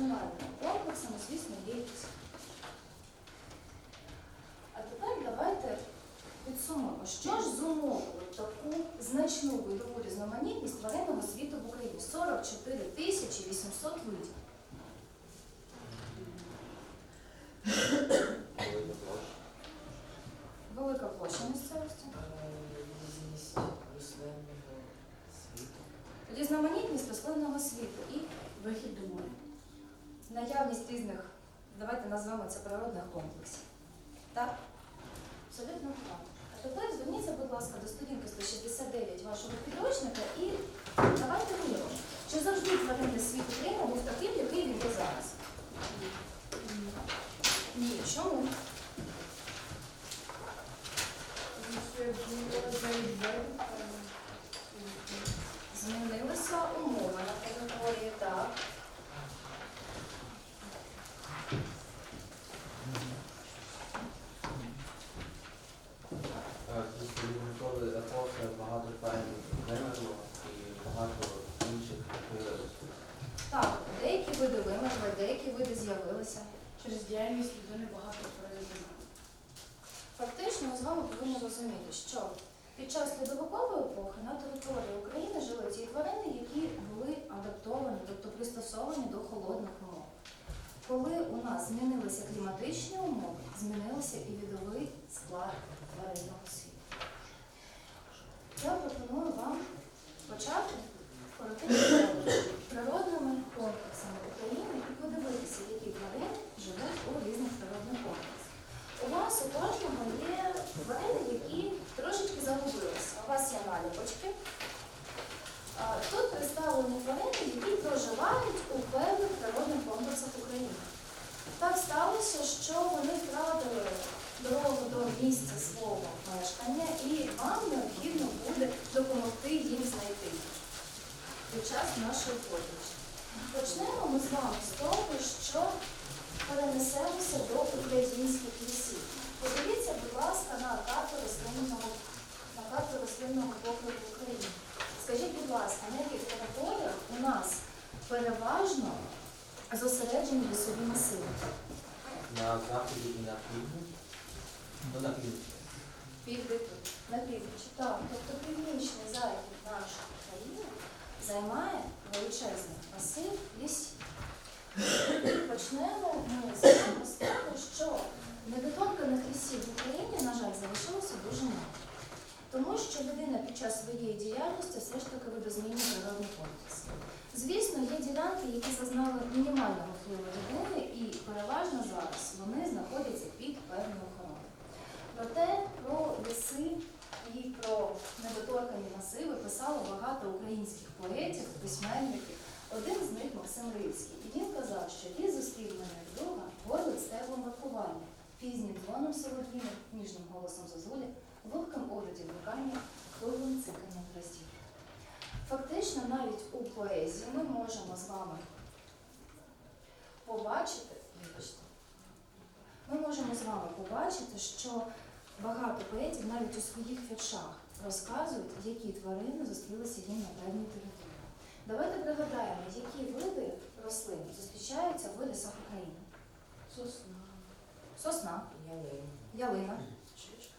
національними комплексами, звісно, є. А тепер давайте підсумуємо, що ж зумовило таку значну видову різноманітність тваринного світу в Україні 44 тисячі 800 видів. Велика площа. Велика площа місцевості. Різність рослинного світу. Різноманітність рослинного світу і вихід до моря. Наявність різних, давайте назвемо це природних комплексів. Так? Абсолютно так. А тепер зверніться, будь ласка, до сторінки 169 вашого підручника і давайте виявимо, чи завжди тваринний світ України був таким, який він є зараз. Ні. Чому? Змінилися умови на території, так. Е, Після літератури епохи багато тварин вимерло і багато інших виросли. Так, деякі види вимерли, деякі види з'явилися. Через діяльність людини багато переїздів. Фактично, ми з вами повинні розуміти, що під час льодовикової епохи на території України жили ті тварини, які були адаптовані, тобто пристосовані до холодних умов. Коли у нас змінилися кліматичні умови, змінився і відовий склад тваринного світу. Я пропоную вам почати коротити природними комплексами України і подивитися, які тварини живуть у різних природних комплексах. У вас у кожного є тварини, які трошечки загубилися. У вас є наліпочки. А, Тут представлені тварини, які проживають у певних природних комплексах України. Так сталося, що вони втратили до свого мешкання, і вам необхідно буде допомогти їм знайти під час нашої подорожі. Почнемо ми з вами з того, що перенесемося до українських лісів. Подивіться, будь ласка, на карту рослинного, на карту рослинного покладу України. Скажіть, будь ласка, на яких територіях у нас переважно зосереджені лісові масиви? На заході і на півдні. На півночі. Так, тобто північний захід нашої країни займає величезний масив лісів. Почнемо ми з того, що недоторканих лісів в Україні, на жаль, залишилося дуже мало. Тому що людина під час своєї діяльності все ж таки видозмінює природний комплекс. Звісно, є ділянки, які зазнали мінімального впливу людини, і переважно зараз вони знаходяться під певною. Проте про ліси і про недоторкані масиви писало багато українських поетів, письменників. Один з них Максим Ривський. І він казав, що ліс зустрів мене як друга, горлить стеблом варкування, пізнім дзвоном солов'їним, ніжним голосом зозулі, вогким огляді блукання, круглим циканням дроздів. Фактично, навіть у поезії ми можемо з вами побачити, вибачте, ми можемо з вами побачити, що багато поетів навіть у своїх віршах розказують, які тварини зустрілися їм на певній території. Давайте пригадаємо, які види рослин зустрічаються в лісах України. Сосна, Сосна, Ялина. ялина, шишка,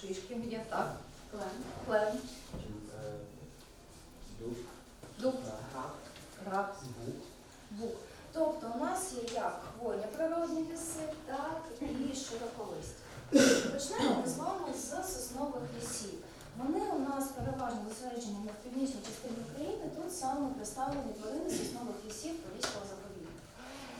шишки є, так, клен, клен, Дуб. дуб, граб, Бук. бук. Тобто у нас є як хвойні природні ліси, так і широколисті. Почнемо ми з вами з соснових лісів. Вони у нас переважно зосереджені на північній частині України. Тут саме представлені тварини соснових лісів Поліського заповідника.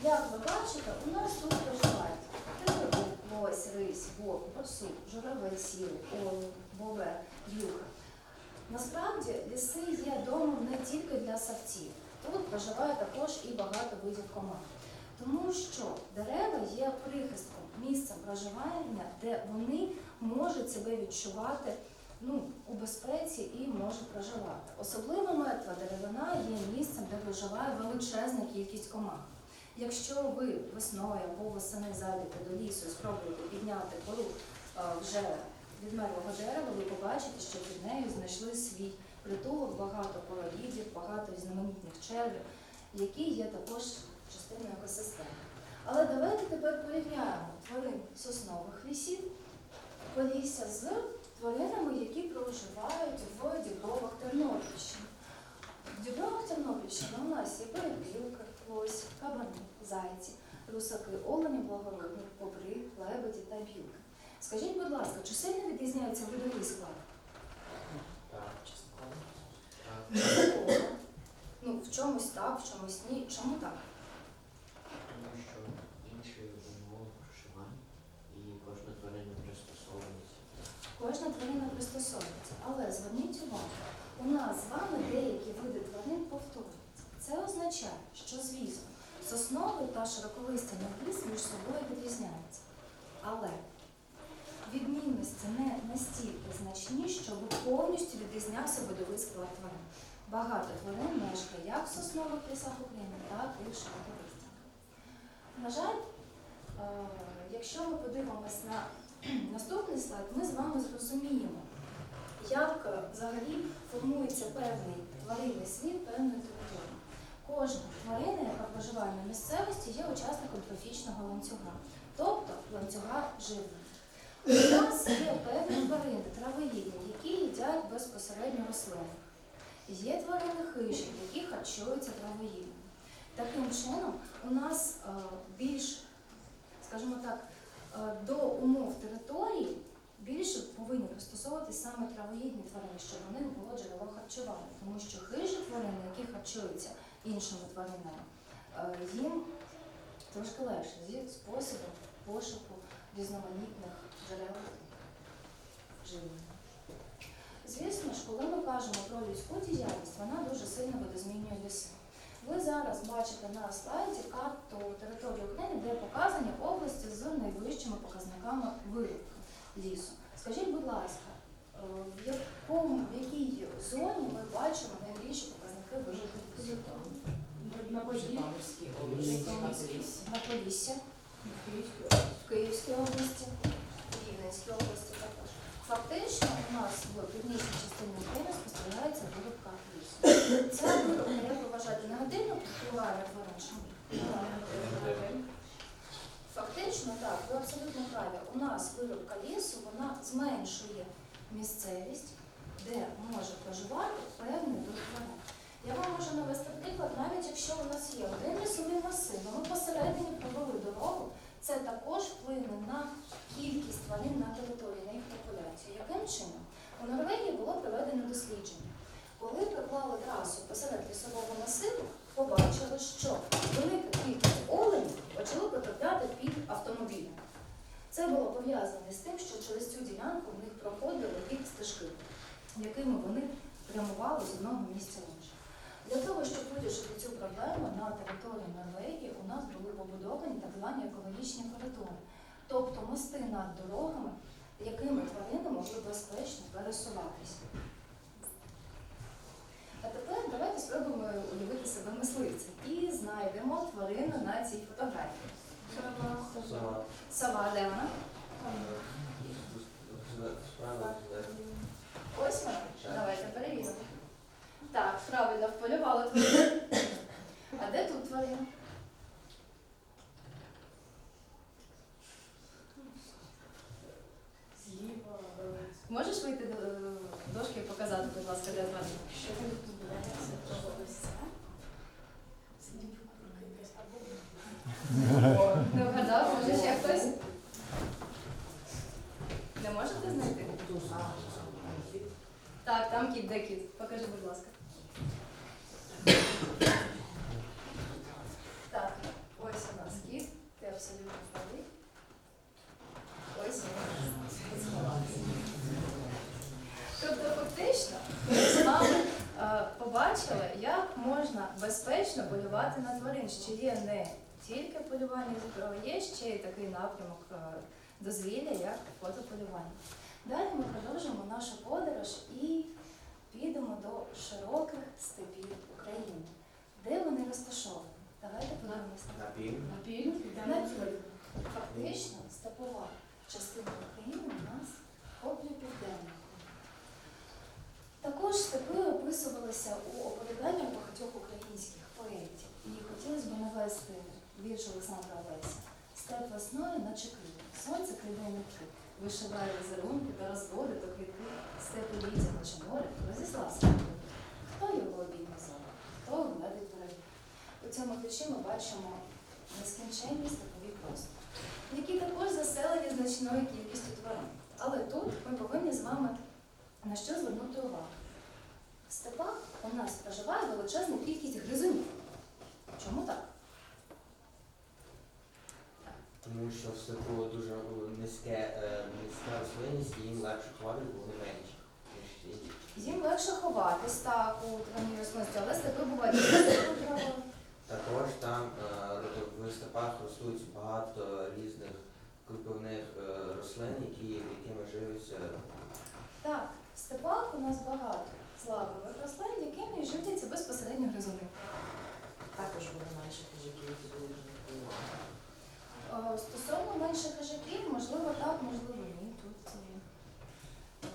Як ви бачите, у нас тут проживають тигр, лось, рись, вовк, борсук, журавель, сірий, олень, бобер, в'юха. Насправді ліси є домом не тільки для савців. Тут проживає також і багато видів комах. Тому що дерева є прихистком, місцем проживання, де вони можуть себе відчувати ну, у безпеці і можуть проживати. Особливо мертва деревина є місцем, де проживає величезна кількість комах. Якщо ви весною або восени зайдете до лісу і спробуєте підняти кору е, вже відмерлого дерева, ви побачите, що під нею знайшли свій притулок, багато породів, багато різноманітних червів. які є також частиною екосистеми. Але давайте тепер порівняємо тварин соснових лісів, полісся з тваринами, які проживають в дібровах Тернопільщини. В дібровах Тернопільщини у нас є перепілки, лось, кабани, зайці, русаки, олені благородні, бобри, лебеді та білки. Скажіть, будь ласка, чи сильно відрізняється видовий склад? Так, Частково. Ну, в чомусь так, в чомусь ні. Чому так? Тому що інші умови проживання і кожна тварина пристосовується. Кожна тварина пристосовується. Але зверніть увагу, у нас з вами деякі види тварин повторюються. Це означає, що, звісно, сосновий та широколистяний ліс між собою відрізняються. Але відмінності не настільки значні, щоб повністю відрізнявся видовий склад тварин. Багато тварин мешкає як в соснових лісах України, так і в широколистяних. На жаль, е, якщо ми подивимось на наступний слайд, ми з вами зрозуміємо, взагалі формується певний тваринний світ певної території. Кожна тварина, яка проживає на місцевості, є учасником трофічного ланцюга, тобто ланцюга живлення. У нас є певні тварини, травоїдні, які їдять безпосередньо рослини. Є тварини хижі, які харчуються травоїдними. Таким чином, у нас е, більш, скажімо так, е, до умов території саме травоїдні тварини, щоб них було джерело харчування. Тому що хижі тварини, які харчуються іншими тваринами, е, їм трошки легше зі способом пошуку різноманітних джерел живлення. Звісно ж, коли ми кажемо про людську діяльність, вона дуже сильно видозмінює ліси. Ви зараз бачите на слайді карту території України, де показані області з найвищими показниками вирубки лісу. Скажіть, будь ласка, в якому в якій зоні ми бачимо найбільші показники вирубки? На події. Області, на Поліссі. Полісся, в Київській області, в Рівненській області також. Фактично у нас в північній частині України спостерігається вирубка лісу. Ця вирубка, як ви вважаєте, негативно впливає на тварин? Фактично, так, ви абсолютно праві. У нас вирубка лісу вона зменшує місцевість, де може проживати певний вид тварин. Я вам можу навести приклад, навіть якщо у нас є один лісовий масив, ми посередині провели дорогу, це також вплине на кількість тварин на території, на їх популяцію. Яким чином? У Норвегії було проведено дослідження. Коли проклали трасу посеред лісового масиву, побачили, що велика кількість оленів почали потрапляти під автомобілі. Це було пов'язане з тим, що через цю ділянку в них проходили їх стежки, якими вони прямували з одного місця в інше. Для того, щоб вирішити цю проблему на території Норвегії, у нас були побудовані так звані екологічні коридори, тобто мости над дорогами, якими тварини могли безпечно пересуватися. А тепер давайте спробуємо уявити себе мисливцем і знайдемо тварину на цій фотографії. Сама Сова, де вона? справа Ось вона. Давайте перевіримо. Так, правильно, вполювали тварину. А де тут тварина? Зліва. е, Можеш вийти до е, дошки і показати, будь ласка, де тварина? Що він відбувається того ось це? Сидів якась або Не вгадав, може ще хтось? Не можете знайти? Так, там кіт, де кіт? Покажи, будь ласка. Так, ось у нас кіт, ти абсолютно правий. Ось він. Тобто, фактично, ми з вами е, побачили, як можна безпечно полювати на тварин, що є не тільки полювання зі зброї, є ще й такий напрямок е, дозвілля, як фотополювання. Далі ми продовжимо нашу подорож і підемо до широких степів України. Де вони розташовані? Давайте подивимося. на пів. на південь, На на. Фактично, степова Цьому ми бачимо нескінченні степові простори, які також заселені значною кількістю тварин. Але тут ми повинні з вами на що звернути увагу. В степах у нас проживає величезна кількість гризунів. Чому так? Тому що в степу дуже е, низьке, е, низька рослинність і їм легше ховати, бо вони менші. Їм легше ховатись так у травній рослинності, але степи бувають. Також там е, в степах ростуть багато різних крупівних е, рослин, які, якими живляться. Так, в степах у нас багато злакових рослин, якими живляться безпосередньо гризуни. Також буде менше хижаків з вуличних полювань. Е, Стосовно менших хижаків, можливо так, можливо ні. Тут е, е,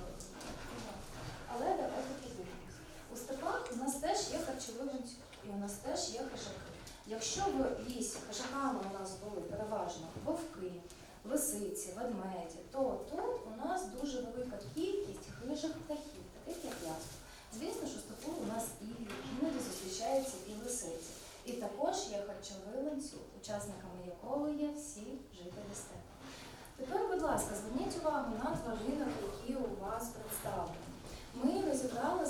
але давайте подивимось. У степах у нас теж є харчовий ланцюг, і у нас теж є хижаки. Якщо в лісі хижаками у нас були переважно вовки, лисиці, ведмеді, то тут у нас дуже велика кількість хижих птахів, таких як ясла. Звісно, що в степу у нас і іноді зустрічаються і лисиці. І також є харчовий ланцюг, учасниками якого є всі жителі степу. Тепер, будь ласка, зверніть увагу на тваринок, які у вас представлені. Ми розібрали з